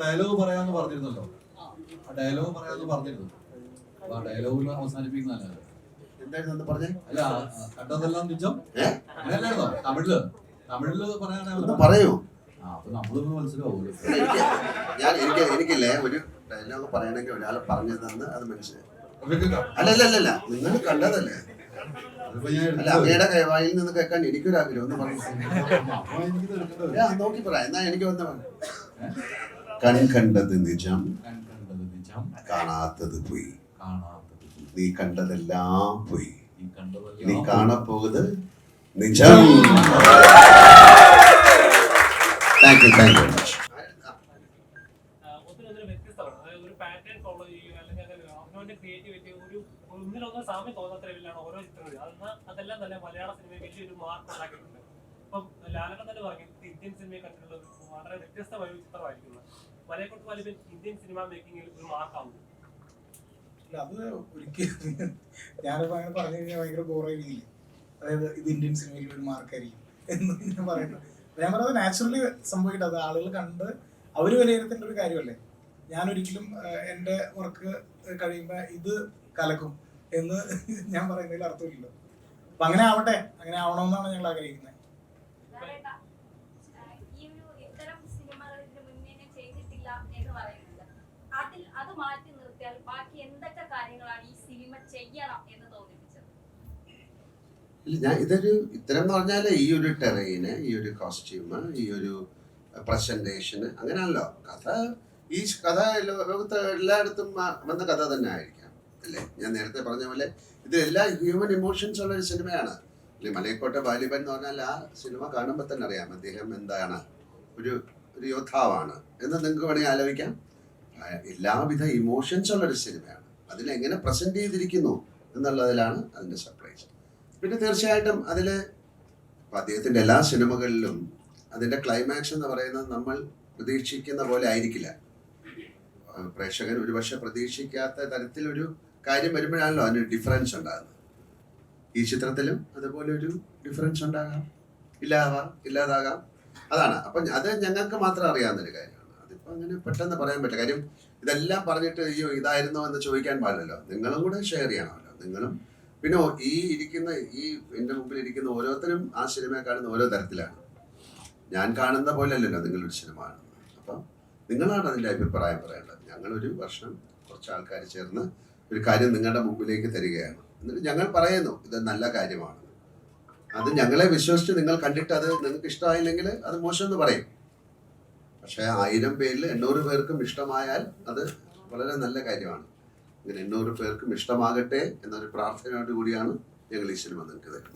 Dialogue പറയാന്ന് പറഞ്ഞിരുന്നല്ലോ. ആ ഡയലോഗ് പറയാന്ന് പറഞ്ഞിരുന്നു. അപ്പൊ ആ ഡയലോഗ് അവസാനിപ്പിക്കുന്നതല്ല അല്ല കണ്ടതെല്ലാം നിജം? അങ്ങനെയല്ലായിരുന്നോ? തമിഴിൽ? തമിഴിൽ ഒന്ന് പറയാനാണ് പറയൂ. ആ അപ്പൊ നമ്മളൊന്ന് മനസ്സിലാവുമല്ലോ ഞാൻ എനിക്ക് എനിക്കില്ലേ ഒരു ഡയലോഗ് പറയണമെങ്കിൽ ഒരാൾ പറഞ്ഞു തന്ന് അത് മനസ്സിലായി. അല്ല അല്ല അല്ല നിങ്ങൾ കണ്ടതല്ലേ? അല്ല അമ്മയുടെ കൈവായിൽ വായിൽ നിന്ന് കേൾക്കാൻ എനിക്കൊരാഗ്രഹം ഒന്ന് പറഞ്ഞു. നോക്കി പറയാം എന്നാ എനിക്ക് വന്ന. കൺ കണ്ടത് നിജം ഞാൻ കണ്ടത് നിജം. കാണാത്തത് പോയി. നീ കണ്ടതെല്ലാം പോയി. നീ കാണപ്പോകുത് നിജം. Thank you thank you much ഒരു ഒരു ഒന്നിനൊന്നും സാമ്യം തോന്നാത്ത ലെവലിലാണ് ഓരോ ചിത്രങ്ങളും. അതെന്നാൽ അതെല്ലാം തന്നെ മലയാള സിനിമയിൽ വലിയൊരു മാർക്ക് ഉണ്ടാക്കിയിട്ടുണ്ട്. ഇപ്പം ലാലട്ടൻ തന്നെ പറഞ്ഞു ഇന്ത്യൻ സിനിമയെ കണ്ടിട്ടുള്ള ഒരു വളരെ വ്യത്യസ്തമായ ഒരു ചിത്രമായിരിക്കുന്നത് മലയെക്കുറിച്ച് വലിയ ഇന്ത്യൻ സിനിമ മേക്കിങ്ങിൽ ഒരു മാർക്കാവും അത് ഒരിക്കലും ഞാനിപ്പോ അങ്ങനെ പറഞ്ഞു കഴിഞ്ഞാൽ ഭയങ്കര ബോറായിരിക്കില്ലേ അതായത് ഇത് ഇന്ത്യൻ സിനിമയിൽ ഒരു മാർക്കായിരിക്കും എന്ന് ഞാൻ പറയുന്നത്. ഞാൻ പറയുന്നത് നാച്ചുറലി സംഭവിക്കട്ടെ അത് ആളുകൾ കണ്ട് അവർ വിലയിരുത്തേണ്ട ഒരു കാര്യമല്ലേ? എന്റെ എന്റെ വർക്ക് കഴിയുമ്പോൾ ഇത് കലക്കും എന്ന് ഞാൻ പറയുന്നതിൽ അർത്ഥമില്ലല്ലോ. അപ്പൊ അങ്ങനെ ആവട്ടെ അങ്ങനെ ആവണമെന്നാണ് ഞങ്ങൾ ആഗ്രഹിക്കുന്നത്. ഈ ഒരു ഇത്തരം ചെയ്തിട്ടില്ല എന്ന് പറയുന്നത്. അതിൽ അത് മാറ്റി നിർത്തിയാൽ ബാക്കി എന്തൊക്കെ കാര്യങ്ങളാണ് ഈ സിനിമ ചെയ്യണം എന്ന് ഞാൻ ഇതൊരു ഇത്തരം എന്ന് പറഞ്ഞാൽ ഈ ഒരു ടെറൈന് ഈ ഒരു കോസ്റ്റ്യൂമ് ഈ ഒരു പ്രസന്റേഷന് അങ്ങനെയാണല്ലോ കഥ ഈ കഥ ലോകത്ത് എല്ലായിടത്തും വന്ന കഥ തന്നെ ആയിരിക്കാം അല്ലേ? ഞാൻ നേരത്തെ പറഞ്ഞ പോലെ ഇത് എല്ലാ ഹ്യൂമൻ ഇമോഷൻസ് ഉള്ള ഒരു സിനിമയാണ്. അല്ലെ മലയക്കോട്ടെ ബാലിബൻ എന്ന് പറഞ്ഞാൽ ആ സിനിമ കാണുമ്പോൾ തന്നെ അറിയാം അദ്ദേഹം എന്താണ് ഒരു ഒരു യോദ്ധാവാണ്. എന്ന് നിങ്ങൾക്ക് വേണമെങ്കിൽ ആലോചിക്കാം. എല്ലാവിധ ഇമോഷൻസ് ഉള്ള ഒരു സിനിമയാണ്. അതിലെങ്ങനെ പ്രസന്റ് ചെയ്തിരിക്കുന്നു എന്നുള്ളതിലാണ് അതിന്റെ സർപ്രൈസ് പിന്നെ തീർച്ചയായിട്ടും അതിൽ അദ്ദേഹത്തിന്റെ എല്ലാ സിനിമകളിലും അതിന്റെ ക്ലൈമാക്സ് എന്ന് പറയുന്നത് നമ്മൾ പ്രതീക്ഷിക്കുന്ന പോലെ ആയിരിക്കില്ല. പ്രേക്ഷകൻ ഒരുപക്ഷെ പ്രതീക്ഷിക്കാത്ത തരത്തിലൊരു കാര്യം വരുമ്പോഴാണല്ലോ അതിന് ഡിഫറൻസ് ഉണ്ടാകുന്നത്. ഈ ചിത്രത്തിലും അതുപോലെ ഒരു ഡിഫറൻസ് ഉണ്ടാകാം. ഇല്ലാതാവാം ഇല്ലാതാകാം. അതാണ്. അപ്പം അത് ഞങ്ങൾക്ക് മാത്രം അറിയാവുന്ന ഒരു കാര്യമാണ്. അതിപ്പോൾ അങ്ങനെ പെട്ടെന്ന് പറയാൻ പറ്റില്ല. കാര്യം ഇതെല്ലാം പറഞ്ഞിട്ട് അയ്യോ ഇതായിരുന്നോ എന്ന് ചോദിക്കാൻ പാടില്ലല്ലോ. നിങ്ങളും കൂടെ ഷെയർ ചെയ്യണമല്ലോ. നിങ്ങളും പിന്നെ ഈ ഇരിക്കുന്ന ഈ എന്റെ മുമ്പിൽ ഇരിക്കുന്ന ഓരോരുത്തരും ആ സിനിമ കാണുന്ന ഓരോ തരത്തിലാണ്. ഞാൻ കാണുന്ന പോലെ അല്ലല്ലോ നിങ്ങളൊരു സിനിമ കാണുന്നത്. അപ്പം നിങ്ങളാണ് അതിന്റെ അഭിപ്രായം പറയേണ്ടത്. ഞങ്ങളൊരു വർഷം കുറച്ച് ആൾക്കാർ ചേർന്ന് ഒരു കാര്യം നിങ്ങളുടെ മുമ്പിലേക്ക് തരികയാണ്. എന്നിട്ട് ഞങ്ങൾ പറയുന്നു ഇത് നല്ല കാര്യമാണ്. അത് ഞങ്ങളെ വിശ്വസിച്ച് നിങ്ങൾ കണ്ടിട്ട് അത് നിങ്ങൾക്ക് ഇഷ്ടമായില്ലെങ്കിൽ അത് മോശമെന്ന് പറയും. പക്ഷേ ആയിരം പേരിൽ എണ്ണൂറ് പേർക്കും ഇഷ്ടമായാൽ അത് വളരെ നല്ല കാര്യമാണ്. ഇങ്ങനെ എണ്ണൂറ് പേർക്കും ഇഷ്ടമാകട്ടെ എന്നൊരു പ്രാർത്ഥനയോട് കൂടിയാണ് ഞങ്ങൾ ഈ സിനിമ നിങ്ങൾക്ക് തരുന്നത്